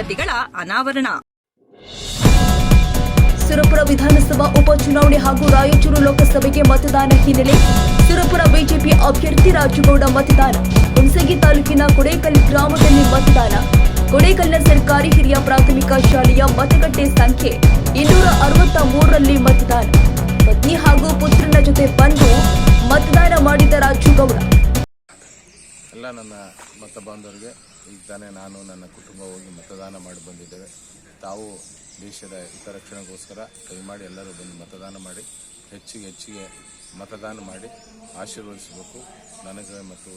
ಸಂಗತಿಗಳ ಅನಾವರಣ. ಸುರಪುರ ವಿಧಾನಸಭಾ ಉಪಚುನಾವಣೆ ಹಾಗೂ ರಾಯಚೂರು ಲೋಕಸಭೆಗೆ ಮತದಾನ ಹಿನ್ನೆಲೆ ಸುರಪುರ ಬಿಜೆಪಿ ಅಭ್ಯರ್ಥಿ ರಾಜುಗೌಡ ಮತದಾನ. ಹುಣಸಗಿ ತಾಲೂಕಿನ ಕೊಡೇಕಲ್ ಗ್ರಾಮದಲ್ಲಿ ಮತದಾನ. ಕೊಡೇಕಲ್ನ ಸರ್ಕಾರಿ ಹಿರಿಯ ಪ್ರಾಥಮಿಕ ಶಾಲೆಯ ಮತಗಟ್ಟೆ ಸಂಖ್ಯೆ ಇನ್ನೂರ ಅರವತ್ತ ಮೂರರಲ್ಲಿ ಮತದಾನ. ಎಲ್ಲ ನನ್ನ ಮತ ಬಾಂಧವರಿಗೆ ಈಗ ತಾನೇ ನಾನು ನನ್ನ ಕುಟುಂಬ ಹೋಗಿ ಮತದಾನ ಮಾಡಿ ಬಂದಿದ್ದೇವೆ. ತಾವು ದೇಶದ ಹಿತರಕ್ಷಣೆಗೋಸ್ಕರ ದಯಮಾಡಿ ಎಲ್ಲರೂ ಬಂದು ಮತದಾನ ಮಾಡಿ, ಹೆಚ್ಚಿಗೆ ಹೆಚ್ಚಿಗೆ ಮತದಾನ ಮಾಡಿ ಆಶೀರ್ವದಿಸಬೇಕು. ನನಗೆ ಮತ್ತು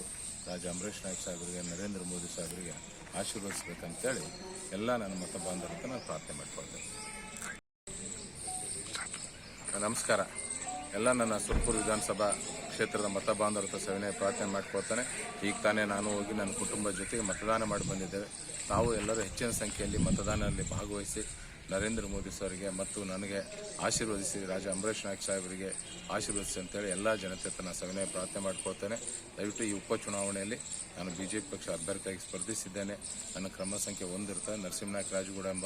ರಾಜ ಅಂಬರೀಷ್ ನಾಯ್ಕ ಸಾಹೇಬರಿಗೆ, ನರೇಂದ್ರ ಮೋದಿ ಸಾಹೇಬರಿಗೆ ಆಶೀರ್ವದಿಸ್ಬೇಕಂತೇಳಿ ಎಲ್ಲ ನನ್ನ ಮತ ಬಾಂಧವರಿಗೆ ನಾನು ಪ್ರಾರ್ಥನೆ ಮಾಡಿಕೊಳ್ತೇನೆ. ನಮಸ್ಕಾರ. ಎಲ್ಲ ನನ್ನ ಸುರ್ಪುರ್ ವಿಧಾನಸಭಾ ಕ್ಷೇತ್ರದ ಮತ ಬಾಂಧವರ ಸವಿನಯ ಪ್ರಾರ್ಥನೆ ಮಾಡ್ಕೊಳ್ತಾನೆ. ಈಗ ತಾನೇ ನಾನು ಹೋಗಿ ನನ್ನ ಕುಟುಂಬ ಜೊತೆಗೆ ಮತದಾನ ಮಾಡಿ ಬಂದಿದ್ದೇವೆ. ತಾವು ಎಲ್ಲರೂ ಹೆಚ್ಚಿನ ಸಂಖ್ಯೆಯಲ್ಲಿ ಮತದಾನದಲ್ಲಿ ಭಾಗವಹಿಸಿ ನರೇಂದ್ರ ಮೋದಿ ಸರ್ಗೆ ಮತ್ತು ನನಗೆ ಆಶೀರ್ವದಿಸಿ ರಾಜ ಅಂಬರೀಷ್ ನಾಯ್ಕ ಸಾಹೇಬರಿಗೆ ಆಶೀರ್ವದಿಸಿ ಅಂತೇಳಿ ಎಲ್ಲ ಜನತೆ ತನ್ನ ನಾನು ಸವಿನಯ ಪ್ರಾರ್ಥನೆ ಮಾಡ್ಕೊಳ್ತೇನೆ. ದಯವಿಟ್ಟು ಈ ಉಪಚುನಾವಣೆಯಲ್ಲಿ ನಾನು ಬಿಜೆಪಿ ಪಕ್ಷ ಅಭ್ಯರ್ಥಿಯಾಗಿ ಸ್ಪರ್ಧಿಸಿದ್ದೇನೆ. ನನ್ನ ಕ್ರಮ ಸಂಖ್ಯೆ ಒಂದಿರುತ್ತೆ ನರಸಿಂಹನಾಯ್ಕ ರಾಜಗೌಡ ಎಂಬ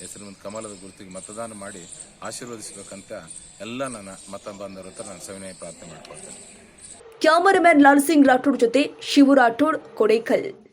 ಹೆಸರು ಮುಂದೆ ಕಮಲದ ಗುರುತಿಗೆ ಮತದಾನ ಮಾಡಿ ಆಶೀರ್ವದಿಸಬೇಕಂತ ಎಲ್ಲ ನನ್ನ ಮತ ಬಾಂಧವರ ಹತ್ರ ನಾನು ಸವಿನಯ ಪ್ರಾರ್ಥನೆ ಮಾಡ್ಕೊಳ್ತೇನೆ. ಕ್ಯಾಮರಾಮನ್ ಲಾಲ್ ಸಿಂಗ್ ರಾಠೋಡ್ ಜೊತೆ ಶಿವು ರಾಠೋಡ್, ಕೊಡೇಕಲ್.